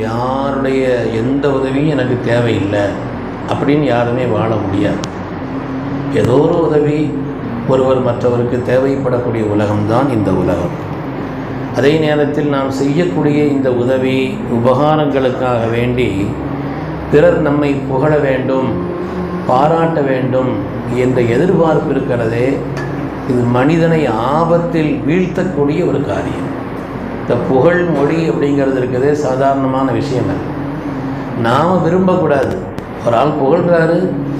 யாருடைய எந்த உதவியும் எனக்கு தேவையில்லை அப்படின்னு யாருமே வாழ முடியாது. ஏதோ ஒரு உதவி ஒருவர் மற்றவருக்கு தேவைப்படக்கூடிய உலகம்தான் இந்த உலகம். அதே நேரத்தில் நாம் செய்யக்கூடிய இந்த உதவி உபகாரங்களுக்காக வேண்டி பிறர் நம்மை புகழ வேண்டும் பாராட்ட வேண்டும் என்ற எதிர்பார்ப்பு இருக்கிறதே இது மனிதனை ஆபத்தில் வீழ்த்தக்கூடிய ஒரு காரியம். இந்த புகழ் மொழி அப்படிங்கிறது இருக்கிறதே சாதாரணமான விஷயம் நாம் விரும்பக்கூடாது. ஒரு ஆள் புகழ்கிறாரு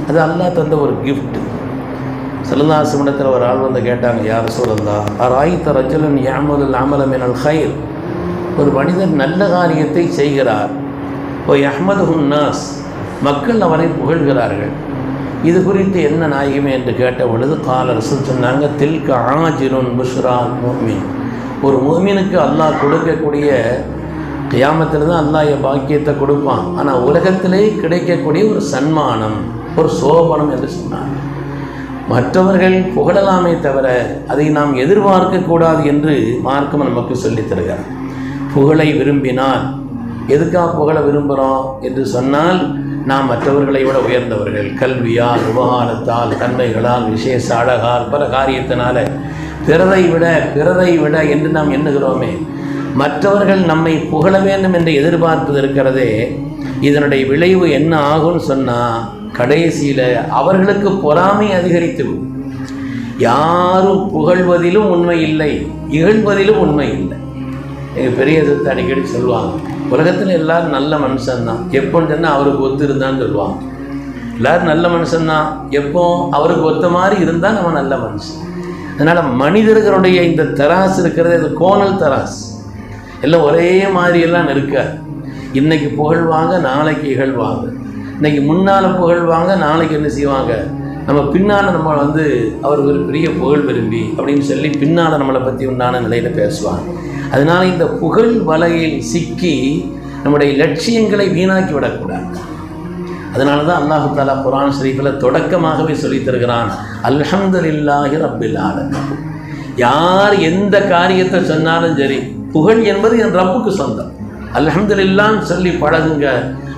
அது அல்லாஹ் தந்த ஒரு கிஃப்ட் செல்லதாசிமிடத்தில் ஒரு ஆள் வந்து கேட்டாங்க யார் சூழல்லா அராய்த்த ரஜலன் யாமலுல் அமலமினல் ஹைர் ஒரு மனிதர் நல்ல காரியத்தை செய்கிறார். ஓ அஹ்மது ஹுன்னாஸ் மக்கள் அவரை புகழ்கிறார்கள். இது குறித்து என்ன நாயகமே? என்று கேட்ட பொழுது காலரசு சொன்னாங்க தில்க ஆஜிருன் புஷ்ரா மூமின் ஒரு மூமினுக்கு அல்லாஹ் கொடுக்கக்கூடிய கியாமத்தில் தான் அல்லாஹ் என் பாக்கியத்தை கொடுப்பான். ஆனால் உலகத்திலே கிடைக்கக்கூடிய ஒரு சன்மானம் ஒரு சோபனம் என்று சொன்னார். மற்றவர்கள் புகழலாமே தவிர அதை நாம் எதிர்பார்க்கக்கூடாது என்று மார்க்கம் நமக்கு சொல்லித் தருகிறார். புகழை விரும்பினால் எதுக்காக புகழ விரும்புகிறோம் என்று சொன்னால் நாம் மற்றவர்களை விட உயர்ந்தவர்கள். கல்வியால் உபகாரத்தால் தன்மைகளால் விசேஷ அழகால் பல காரியத்தினால பிறரை விட பிறரை விட என்று நாம் எண்ணுகிறோமே. மற்றவர்கள் நம்மை புகழ வேண்டும் என்று எதிர்பார்ப்பது இருக்கிறதே. இதனுடைய விளைவு என்ன ஆகும்னு சொன்னால் கடைசியில் அவர்களுக்கு பொறாமை அதிகரித்து யாரும் புகழ்வதிலும் உண்மை இல்லை இகழ்வதிலும் உண்மை இல்லை. எங்கள் பெரிய சித்த அடிக்கடி சொல்லுவாங்க உலகத்தில் எல்லாரும் நல்ல மனுஷன்தான். எப்போன்னு சொன்னால் அவருக்கு ஒத்து இருந்தான்னு சொல்லுவாங்க. எல்லாரும் நல்ல மனுஷன்தான். எப்போ அவருக்கு ஒத்த மாதிரி இருந்தால் நம்ம நல்ல மனுஷன். அதனால் மனிதர்களுடைய இந்த தராசு இருக்கிறது இது கோணல் தராசு. எல்லாம் ஒரே மாதிரியெல்லாம் இருக்காது இன்னைக்கு புகழ்வாங்க நாளைக்கு இகழ்வாங்க இன்னைக்கு முன்னால் புகழ்வாங்க நாளைக்கு என்ன செய்வாங்க? நம்ம பின்னால் நம்ம வந்து அவர் ஒரு பெரிய புகழ் விரும்பி அப்படின்னு சொல்லி பின்னால் நம்மளை பற்றி உண்டான நிலையில் பேசுவாங்க. அதனால இந்த புகழ் வலையில் சிக்கி நம்முடைய லட்சியங்களை வீணாக்கி விடக்கூடாது. அதனால தான் அல்லாஹு தாலா குரான் ஷரீஃபில் தொடக்கமாகவே சொல்லித்தருகிறான் அல்ஹம்துலில்லாஹி ரப்பில் ஆலமீன். யார் எந்த காரியத்தை சொன்னாலும் சரி புகழ் என்பது என் ரப்புக்கு சொந்தம். அல்ஹம்துலில்லான்னு சொல்லி பழகுங்க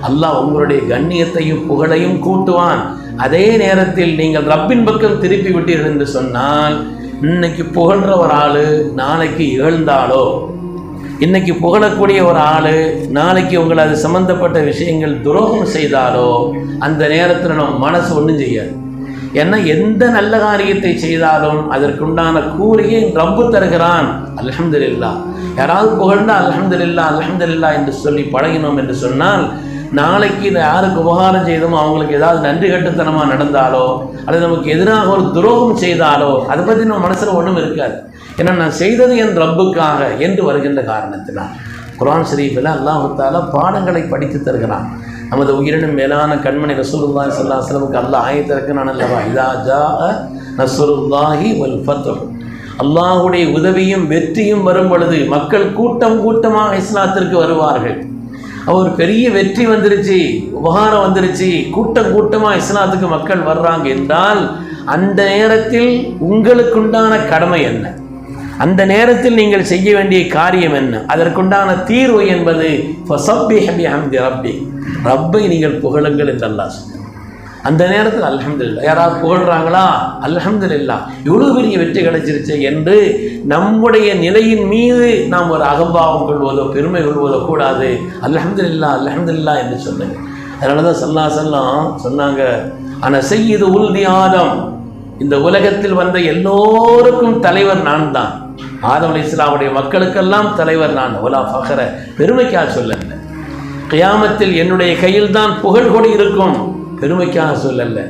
அல்லாஹ் உங்களுடைய கண்ணியத்தையும் புகழையும் கூட்டுவான். அதே நேரத்தில் நீங்கள் ரப்பின் பக்கம் திருப்பி விட்டீர்கள் என்று சொன்னால் இன்னைக்கு புகழ்ற ஒரு ஆள் நாளைக்கு இகழ்ந்தாலோ இன்னைக்கு புகழக்கூடிய ஒரு ஆள் நாளைக்கு உங்களை அது சம்மந்தப்பட்ட விஷயங்கள் துரோகம் செய்தாலோ அந்த நேரத்தில் நம்ம மனசு ஒன்றும் செய்யாது. ஏன்னா எந்த நல்ல காரியத்தை செய்தாலும் அதற்குண்டான கூலியை ரப்பு தருகிறான். அலமதுல்லா யாராவது புகழ்ந்தால் அலமதுல்லா அலமதுல்லா என்று சொல்லி பழகினோம் என்று சொன்னால் நாளைக்கு இதை யாருக்கு உபகாரம் செய்தோமோ அவங்களுக்கு ஏதாவது நன்றி கட்டுத்தனமாக நடந்தாலோ அல்லது நமக்கு எதிராக ஒரு துரோகம் செய்தாலோ அதை பற்றி நம்ம மனசில் ஒன்றும் இருக்காது. ஏன்னா நான் செய்தது என் ரப்புக்காக என்று வருகின்ற காரணத்தினால். குரான் ஷரீஃபில் அல்லாஹால பாடங்களை படித்து தருகிறான். நமது உயிரினும் மேலான கண்மணி ரசூலுல்லாஹி சல்லா அலைஹி வஸல்லம் அல்லாஹ் ஆயத்திறக்கிறான் அல்லவா? இதா ஜா நஸ்ருல்லாஹி வல் ஃபத்ஹ் உதவியும் வெற்றியும் வரும் பொழுது மக்கள் கூட்டம் கூட்டமாக இஸ்லாத்திற்கு வருவார்கள். ஒரு பெரிய வெற்றி வந்துருச்சு உபகாரம் வந்துருச்சு. கூட்டம் கூட்டமாக இஸ்லாத்துக்கு மக்கள் வர்றாங்க என்றால் அந்த நேரத்தில் உங்களுக்குண்டான கடமை என்ன? அந்த நேரத்தில் நீங்கள் செய்ய வேண்டிய காரியம் என்ன? அதற்குண்டான தீர்வு என்பது ரப்பி. ரப்பை நீங்கள் புகழுங்கள் என்று சொன்னார் அந்த நேரத்தில் அல்ஹம்துல்லா யாராவது புகழ்றாங்களா? அல்ஹம்துல்லா இவ்வளோ பெரிய வெற்றி கிடைச்சிருச்சு என்று நம்முடைய நிலையின் மீது நாம் ஒரு அகம்பாவம் கொள்வதோ பெருமை கொள்வதோ கூடாது. அல்ஹம்துல்லா அல்ஹம்துல்லா என்று சொல்லுங்க. அதனால தான் சல்லா செல்லாம் சொன்னாங்க ஆனால் செய்யுது உல்தி ஆதம். இந்த உலகத்தில் வந்த எல்லோருக்கும் தலைவர் நான் தான். ஆதம் அலி இஸ்லாமுடைய மக்களுக்கெல்லாம் தலைவர் நான். ஒலா ஃபஹர. பெருமைக்காக சொல்லல. கியாமத்தில் என்னுடைய கையில் தான் புகழ் கொடி இருக்கும். பெருமைக்காக சொல்லல.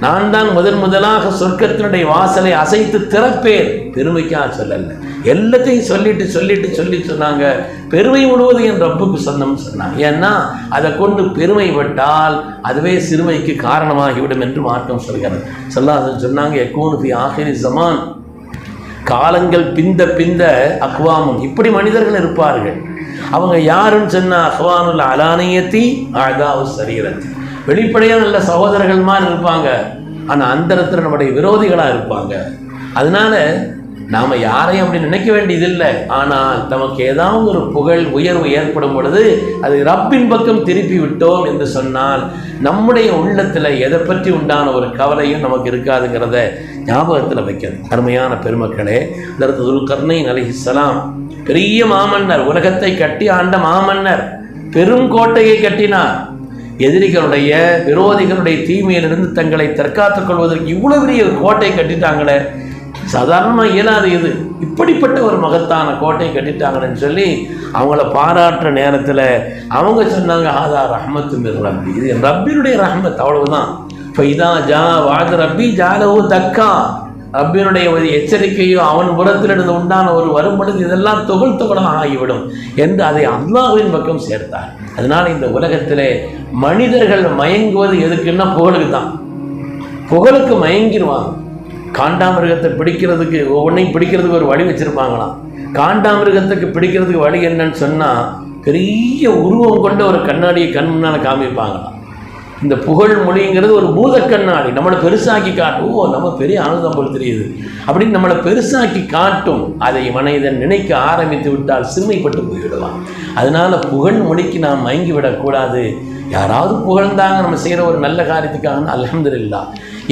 நான் தான் முதன் முதலாக சொர்க்கத்தினுடைய வாசலை அசைத்து திறப்பேன். பெருமைக்காக சொல்லல. எல்லாத்தையும் சொல்லிட்டு சொல்லிட்டு சொல்லி சொன்னாங்க. பெருமை முழுவதும் என் ரப்புக்கு சொந்தம்னு சொன்னாங்க. ஏன்னா அதை கொண்டு பெருமை விட்டால் அதுவே சிறுமைக்கு காரணமாகிவிடும் என்று மார்க்கம் சொல்கிறது. சொல்லாத சொன்னாங்க எக்கூனு ஆகிரி ஜமான் காலங்கள் பிந்த பிந்த அக்வாமும் இப்படி மனிதர்கள் இருப்பார்கள். அவங்க யாருன்னு சொன்னால் அஹ்வானுல் அலானியத்தி அழகாவு சரீரத்தி. வெளிப்படையாக நல்ல சகோதரர்கள் மாதிரி இருப்பாங்க. ஆனால் அந்தரத்தில் நம்முடைய விரோதிகளாக இருப்பாங்க. அதனால நாம் யாரையும் அப்படி நினைக்க வேண்டியதில்லை. ஆனால் நமக்கு ஏதாவது ஒரு புகழ் உயர்வு ஏற்படும் பொழுது அது ரப்பின் பக்கம் திருப்பி விட்டோம் என்று சொன்னால் நம்முடைய உள்ளத்தில் எதை பற்றி உண்டான ஒரு கவலையும் நமக்கு இருக்காதுங்கிறத ஞாபகத்தில் வைக்கிறது அருமையான பெருமக்களே இதற்கு துல்கர்ணை அலிஹிஸ்ஸலாம் பெரிய மாமன்னர் உலகத்தை கட்டி ஆண்ட மாமன்னர் பெரும் கோட்டையை கட்டினார். எதிரிகளுடைய விரோதிகளுடைய தீமையிலிருந்து தங்களை தற்காத்துக் கொள்வதற்கு இவ்வளவு பெரிய ஒரு கோட்டை கட்டிட்டாங்களே. சாதாரணமாக இயலாது இது. இப்படிப்பட்ட ஒரு மகத்தான கோட்டை கட்டிட்டாங்கன்னு சொல்லி அவங்கள பாராட்டுற நேரத்தில் அவங்க சொன்னாங்க ஆதா ரஹமத்து மிர் ரப்பி. இது ரப்பினுடைய ரஹமத் அவ்வளவுதான். இதான் ஜா வாது ரப்பி ஜாலவு தக்கா. ரப்பினுடைய ஒரு எச்சரிக்கையோ அவன் புறத்திலிருந்து உண்டான ஒரு வரும் இதெல்லாம் தொகுல் தொகுலாக ஆகிவிடும் என்று அதை அல்லாஹுவின் பக்கம் சேர்த்தார். அதனால் இந்த உலகத்திலே மனிதர்கள் மயங்குவது எதுக்குன்னா புகழுக்கு தான் புகழுக்கு மயங்கிடுவாங்க காண்டாமிருகத்தை பிடிக்கிறதுக்கு ஒவ்வொன்றையும் பிடிக்கிறதுக்கு ஒரு வழி வச்சுருப்பாங்களாம். காண்டாமிருகத்துக்கு பிடிக்கிறதுக்கு வழி என்னன்னு சொன்னால் பெரிய உருவம் கொண்ட ஒரு கண்ணாடியை கண் முன்னால் காமிப்பாங்களாம். இந்த புகழ் மொழிங்கிறது ஒரு பூத கண்ணாடி நம்மளை பெருசாக்கி காட்டும். ஓ நம்ம பெரிய ஆனந்தம் போல் தெரியுது. அப்படின்னு நம்மளை பெருசாக்கி காட்டும். அதை மனிதன் நினைக்க ஆரம்பித்து விட்டால் சிறுமைப்பட்டு போய்விடலாம் அதனால புகழ் மொழிக்கு நாம் மயங்கி விடக்கூடாது. யாராவது புகழ்ந்தாங்க நம்ம செய்கிற ஒரு நல்ல காரியத்துக்காக அலமதுல்லா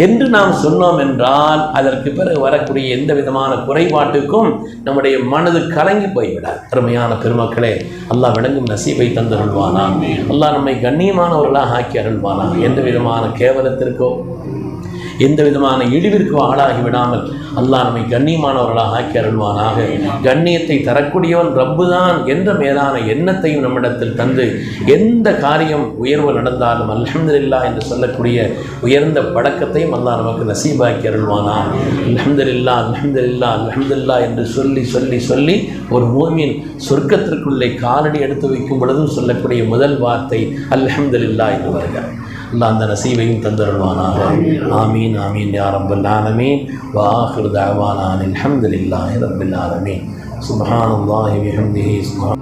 என்று நாம் சொன்னோம் என்றால் அதற்கு பிறகு வரக்கூடிய எந்த விதமான குறைபாட்டுக்கும் நம்முடைய மனது கலங்கி போய்விடாது. அருமையான பெருமக்களே அல்லாஹ் விளங்கும் நசீபை தந்தருள்வானா அல்லாஹ் நம்மை கண்ணியமானவர்களாக ஆக்கி அருள்வானா எந்த விதமான கேவலத்திற்கோ எந்த விதமான இழிவிற்கு ஆளாகி விடாமல் அல்லாஹ் நம்மை கண்ணியமானவர்களாக ஆக்கி அருள்வானாக. கண்ணியத்தை தரக்கூடியவன் ரப்புதான். என்ற மேலான எண்ணத்தையும் நம்மிடத்தில் தந்து எந்த காரியம் உயர்வு நடந்தாலும் அல்ஹம்துல்லா என்று சொல்லக்கூடிய உயர்ந்த பழக்கத்தையும் அல்லாஹ் நமக்கு நசீபாக்கி அருள்வானா அல்ஹம்துல்லா அல்ஹம்துல்லா அல்ஹம்துல்லா என்று சொல்லி சொல்லி சொல்லி ஒரு மூமின் சொர்க்கத்திற்குள்ளே காலடி எடுத்து வைக்கும் பொழுதும் சொல்லக்கூடிய முதல் வார்த்தை அல்ஹம்துலில்லா என்று வருகிறார். அல்லாஹ் அந்த நசீபையும் தந்தருள்வானாக ஆமீன் ஆமீன் யா ரப்பல் ஆலமீன் வாஹிர் தஅவானா அல்ஹம்துலில்லாஹி ரப்பில் ஆலமீன் சுப்ஹானல்லாஹி வபிஹம்திஹி சுப்ஹான்